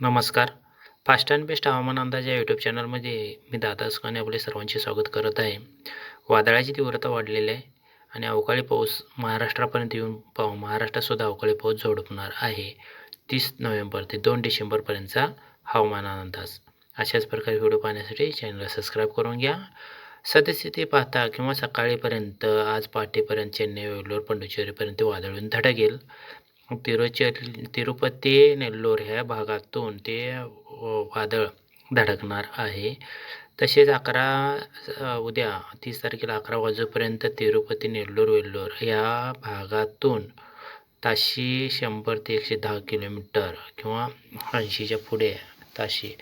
नमस्कार. Fast and best हवामान अंदाज या यूट्यूब चॅनलमध्ये मी दादा असकाने आपले सर्वांचे स्वागत करत आहे. वादळाची तीव्रता वाढलेली आहे आणि अवकाळी पाऊस महाराष्ट्रापर्यंत येऊन पाहू महाराष्ट्रातसुद्धा अवकाळी पाऊस झोडपणार आहे. तीस नोव्हेंबर ते दोन डिसेंबरपर्यंतचा हवामान अंदाज. अशाच प्रकारे व्हिडिओ पाहण्यासाठी चॅनलला सबस्क्राईब करून घ्या. सद्यस्थिती पाहता किंवा सकाळीपर्यंत आज पहाटेपर्यंत चेन्नई वेल्लोर पंडुचेरीपर्यंत वादळून धडकेल. तिरुचल तिरुपती नेल्लोर ह्या भागातून ते वादळ धडकणार आहे. तसेच अकरा उद्या तीस तारखेला अकरा वाजेपर्यंत तिरुपती नेल्लोर वेल्लोर या भागातून ताशी शंभर ते एकशे दहा किलोमीटर किंवा ऐंशीच्या पुढे ताशी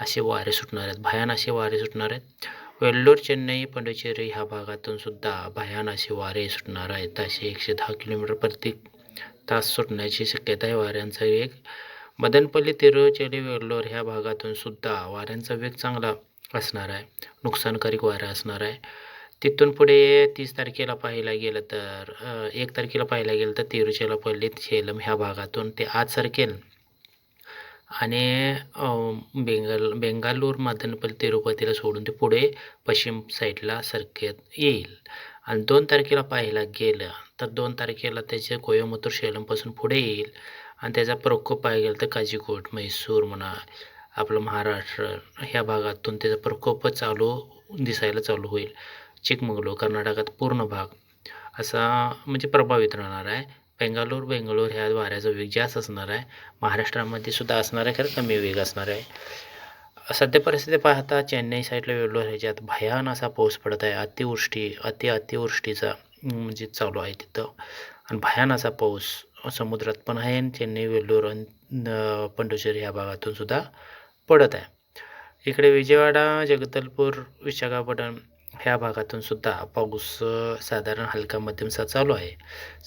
असे वारे सुटणार आहेत. भयान असे वारे सुटणार आहेत. वेल्लोर चेन्नई पंडिचेरी ह्या भागातून सुद्धा भयान असे वारे सुटणार आहेत. ताशी एकशे दहा किलोमीटर प्रति तास सुटण्याची शक्यता आहे. वाऱ्यांचा वेग मदनपल्ली तिरुचेली वेल्लोर ह्या भागातून सुद्धा वाऱ्यांचा वेग चांगला असणार आहे. नुकसानकारक वारा असणार आहे. तिथून पुढे तीस तारखेला पाहायला गेलं तर एक तारखेला पाहायला गेलं तर तिरुचिरापल्ली सेलम ह्या भागातून ते आज सरकेल आणि बेंगाल बेंगल बेंगालूर तिरुपतीला सोडून ते पुढे पश्चिम साईडला सरकत येईल. आणि दोन तारखेला पाहायला गेलं तर दोन तारखेला त्याचे कोयमुतूर शेलमपासून पुढे येईल. आणि त्याचा प्रकोप पाहायला गेला तर काजीकोट म्हैसूर म्हणा आपलं महाराष्ट्र ह्या भागातून त्याचा प्रकोप चालू दिसायला चालू होईल. चिकमंगलोर कर्नाटकात पूर्ण भाग असा म्हणजे प्रभावित राहणार आहे. बेंगालोर बेंगलोर ह्या वाऱ्याचा वेग जास्त असणार आहे. महाराष्ट्रामध्ये सुद्धा असणार आहे खरं कमी वेग असणार आहे. सध्या परिस्थिती पाहता चेन्नई साईडला वेल्लोर ह्याच्यात भयान असा पाऊस पडत आहे. अतिवृष्टी अति अतिवृष्टीचा म्हणजे चालू आहे तिथं. आणि भयान असा पाऊस समुद्रात पण आहे आणि चेन्नई वेल्लोर आणि पंडुचेरी ह्या भागातून सुद्धा पडत आहे. इकडे विजयवाडा जगदलपूर विशाखापट्टणम ह्या भागातून सुद्धा पाऊस साधारण हलका मध्यमचा चालू आहे.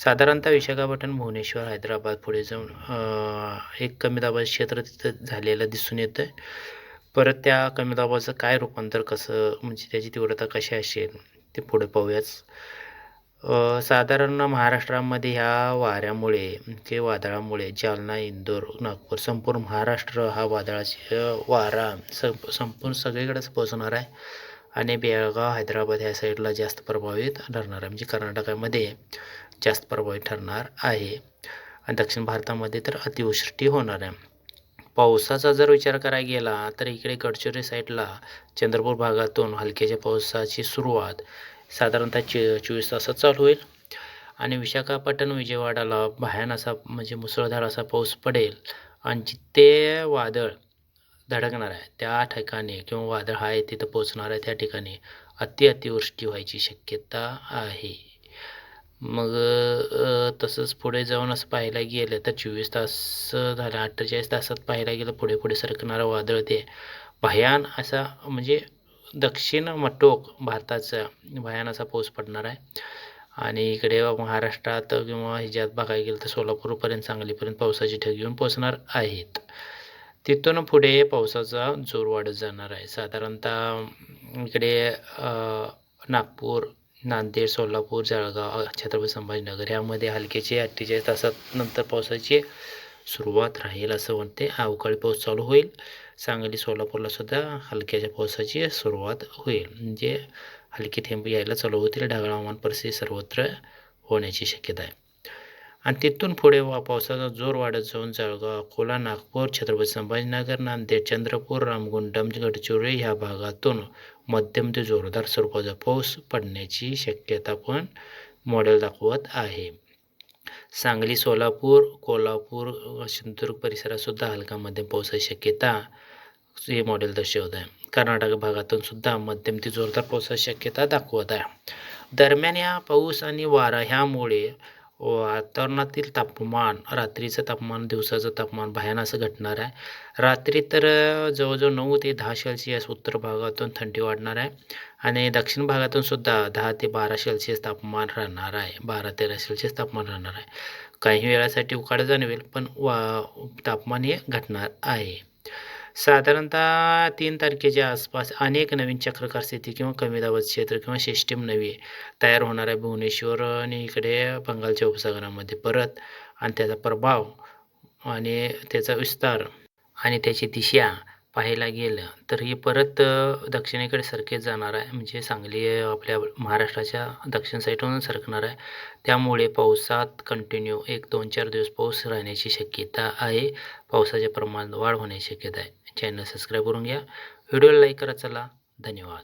साधारणतः विशाखापट्टणम भुवनेश्वर हैदराबाद पुढे जाऊन एक कमी दाबाचं क्षेत्र तिथं झालेलं दिसून येतं आहे परत त्या कमी दाबाचं काय रूपांतर कसं म्हणजे त्याची तीव्रता कशी असेल ते पुढे पाहूयाच. साधारण महाराष्ट्रामध्ये ह्या वाऱ्यामुळे ते वादळामुळे जालना इंदोर नागपूर संपूर्ण महाराष्ट्र हा वादळाची वारा संपूर्ण सगळीकडेच पोचणार आहे. आणि बेळगाव हैदराबाद ह्या साईडला जास्त प्रभावित ठरणार आहे. म्हणजे कर्नाटकामध्ये जास्त प्रभावित ठरणार आहे. आणि दक्षिण भारतामध्ये तर अतिवृष्टी होणार आहे. पावसाचा जर विचार करायला गेला तर इकडे गडचिरोली साईडला चंद्रपूर भागातून हलक्याच्या पावसाची सुरुवात साधारणतः चे चोवीस तासात चालू होईल. आणि विशाखापट्टणम विजयवाडाला भयान असा म्हणजे मुसळधार असा पाऊस पडेल. आणि जिथे वादळ धडकणार आहे. त्या ठिकाणी किंवा वादळ आहे तिथं पोचणार आहे त्या ठिकाणी अति अतिवृष्टी व्हायची शक्यता आहे. मग तसंच पुढे जाऊन असं पाहायला गेलं तर चोवीस तास झालं अठ्ठेचाळीस तासात पाहायला गेलं पुढे पुढे सरकणारं वादळ ते. भयान असा म्हणजे दक्षिण मटोक भारताचा भयान असा पाऊस पडणार आहे. आणि इकडे महाराष्ट्रात किंवा ह्याच्यात बघायला गेलं तर सोलापूरपर्यंत सांगलीपर्यंत पावसाची ठग येऊन पोचणार आहेत. तिथून पुढे पावसाचा जोर वाढत जाणार आहे. साधारणतः इकडे नागपूर नांदेड सोलापूर जळगाव छत्रपती संभाजीनगर यामध्ये हलक्याचे अठ्ठेचाळीस तासात नंतर पावसाची सुरुवात राहील असं म्हणते. अवकाळी पाऊस चालू होईल. सांगली सोलापूरला सुद्धा हलक्याच्या पावसाची सुरुवात होईल. म्हणजे हलके थेंब यायला चालू होतील. ढगाळ हवामान परिस्थिती सर्वत्र होण्याची शक्यता आहे. आणि तिथून पुढे वा पावसाचा जोर वाढत जाऊन जळगाव अकोला नागपूर छत्रपती संभाजीनगर नांदेड चंद्रपूर रामगुंडम गडचिरोली ह्या भागातून मध्यम ते जोरदार स्वरूपाचा पाऊस पडण्याची शक्यता पण मॉडेल दाखवत आहे. सांगली सोलापूर कोल्हापूर सिंधुदुर्ग परिसरातसुद्धा हलका मध्यम पावसाची शक्यता हे मॉडेल दर्शवत आहे. कर्नाटक भागातून सुद्धा मध्यम ते जोरदार पावसाची शक्यता दाखवत आहे. दरम्यान या पाऊस आणि वारा ह्यामुळे वातावरणातील तापमान रात्रीचं तापमान दिवसाचं तापमान भयान असं घटणार आहे. रात्री तर जवळजवळ नऊ ते दहा सेल्सिअस उत्तर भागातून थंडी वाढणार आहे आणि दक्षिण भागातून सुद्धा दहा ते बारा सेल्सिअस तापमान राहणार आहे. बारा तेरा सेल्सिअस तापमान राहणार आहे. काही वेळासाठी उकाडा जाणवेल पण वा तापमान हे घटणार आहे. साधारणतः तीन तारखेच्या आसपास अनेक नवीन चक्रकार स्थिती किंवा कमी दाबाचं क्षेत्र किंवा सिस्टीम नवी तयार होणार आहे भुवनेश्वर आणि इकडे बंगालच्या उपसागरामध्ये परत. आणि त्याचा प्रभाव आणि त्याचा विस्तार आणि त्याची दिशा पाहायला गेलं तर ही परत दक्षिणेकडे सरकेत जाणार आहे. म्हणजे सांगली आपल्या महाराष्ट्राच्या दक्षिण साईडवरून सरकणार आहे. त्यामुळे पावसात कंटिन्यू एक दोन चार दिवस पाऊस राहण्याची शक्यता आहे. पावसाच्या प्रमाण वाढ होण्याची शक्यता आहे. चॅनल सबस्क्राईब करून घ्या. व्हिडिओला लाईक करा चला. धन्यवाद.